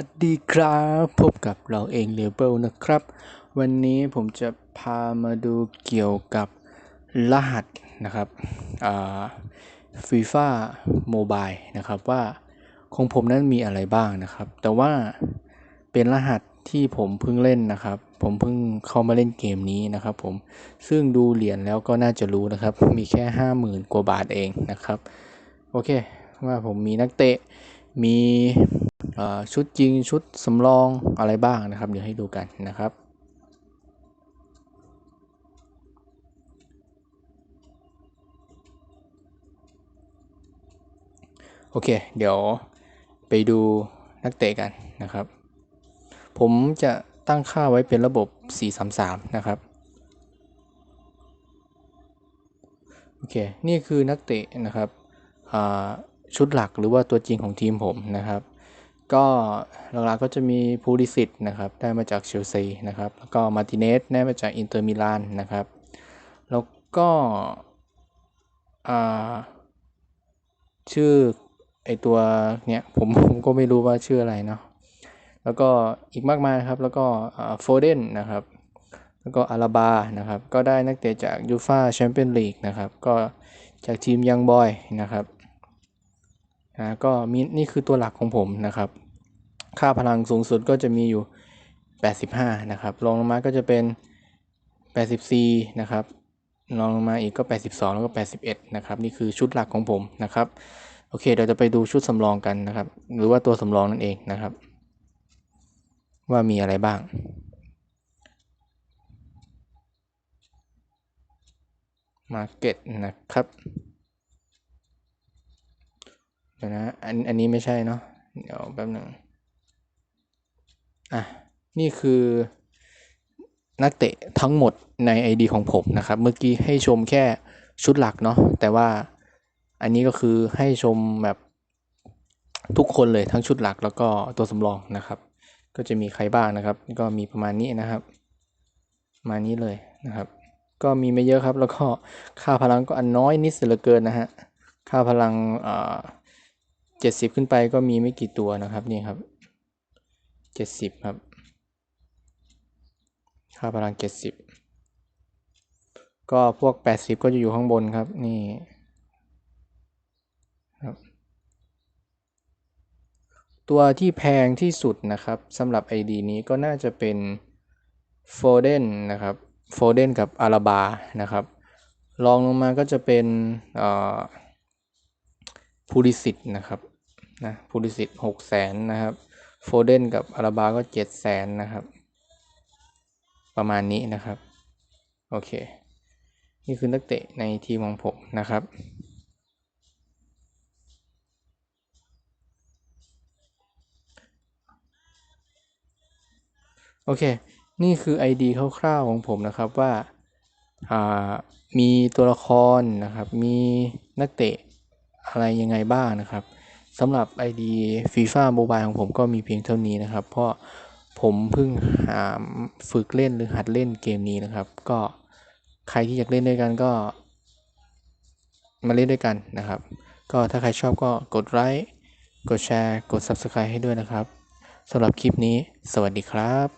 วัสดีครับ พบกับเราเองเลเบลนะครับ วันนี้ผมจะพามาดูเกี่ยวกับรหัสนะครับฟีฟ่าโมบายนะครับว่าของผมนั้นมีอะไรบ้างนะครับ แต่ว่าเป็นรหัสที่ผมเพิ่งเล่นนะครับ ผมเพิ่งเข้ามาเล่นเกมนี้นะครับผมซึ่งดูเหรียญแล้วก็น่าจะรู้นะครับ มีแค่ห้าหมื่นกว่าบาทเองนะครับ โอเคว่าผมมีนักเตะมี ชุดจริงชุดสำรองอะไรบ้างนะครับ เดี๋ยวให้ดูกันนะครับ โอเค เดี๋ยวไปดูนักเตะกันนะครับ ผมจะตั้งค่าไว้เป็นระบบ 433 นะครับ โอเค นี่คือนักเตะนะครับชุดหลักหรือว่าตัวจริงของทีมผมนะครับ ก็หลักๆก็จะมีพูลิสิตนะครับได้มาจากเชลซีนะครับแล้วก็มาติเนสได้มาจากอินเตอร์มิลานนะครับแล้วก็ชื่อไอตัวเนี้ยผมผมก็ไม่รู้ว่าชื่ออะไรเนาะแล้วก็อีกมากมายครับแล้วก็โฟเดนนะครับแล้วก็อาราบานะครับก็ได้นักเตะจากยูฟาแชมเปี้ยนลีกนะครับก็จากทีมยังบอยนะครับ นะก็มีนี่คือตัวหลักของผมนะครับ ค่าพลังสูงสุดก็จะมีอยู่ 85 นะครับรองลงมาก็จะเป็น 84 นะครับรองลงมาอีกก็ 82 แล้วก็ 81 นะครับ นี่คือชุดหลักของผมนะครับ โอเคเราจะไปดูชุดสำรองกันนะครับ หรือว่าตัวสำรองนั่นเองนะครับ ว่ามีอะไรบ้างมาเก็ตนะครับ เดี๋ยวนะอันอันนี้ไม่ใช่เนาะเดี๋ยวแป๊บหนึ่งอะนี่คือนักเตะทั้งหมดใน ID ของผมนะครับ เมื่อกี้ให้ชมแค่ชุดหลักเนาะแต่ว่าอันนี้ก็คือให้ชมแบบทุกคนเลยทั้งชุดหลักแล้วก็ตัวสำรองนะครับ ก็จะมีใครบ้างนะครับ ก็มีประมาณนี้นะครับ มานี้เลยนะครับ ก็มีไม่เยอะครับแล้วก็ค่าพลังก็อันน้อยนิดเสียเหลือเกินนะฮะค่าพลังอ่า เจ็ดสิบขึ้นไปก็มีไม่กี่ตัวนะครับนี่ครับเจ็ดสิบครับ ค่าพลังเจ็ดสิบก็พวกแปดสิบก็จะอยู่ข้างบนครับนี่ครับ ตัวที่แพงที่สุดนะครับสำหรับ ID นี้ก็น่าจะเป็นโฟเดนนะครับโฟเดนกับอาราบานะครับรองลงมาก็จะเป็นอ่า พูลิสิตนะครับนะพูลิสิตหกแสนนะครับ โฟเดนกับอาราบาก็เจ็ดแสนนะครับ ประมาณนี้นะครับ โอเค นี่คือนักเตะในทีมของผมนะครับโอเค นี่คือ ID คร่าวๆของผมนะครับว่ามีตัวละครนะครับ มีนักเตะ อะไรยังไงบ้างนะครับสำหรับ ID FIFA Mobile ของผมก็มีเพียงเท่านี้นะครับ เพราะผมเพิ่งหาฝึกเล่นหรือหัดเล่นเกมนี้นะครับ ก็ใครที่อยากเล่นด้วยกันก็ มาเล่นด้วยกันนะครับ ก็ถ้าใครชอบก็กดไลค์กดแชร์ กด Subscribe ให้ด้วยนะครับสำหรับคลิปนี้ สวัสดีครับ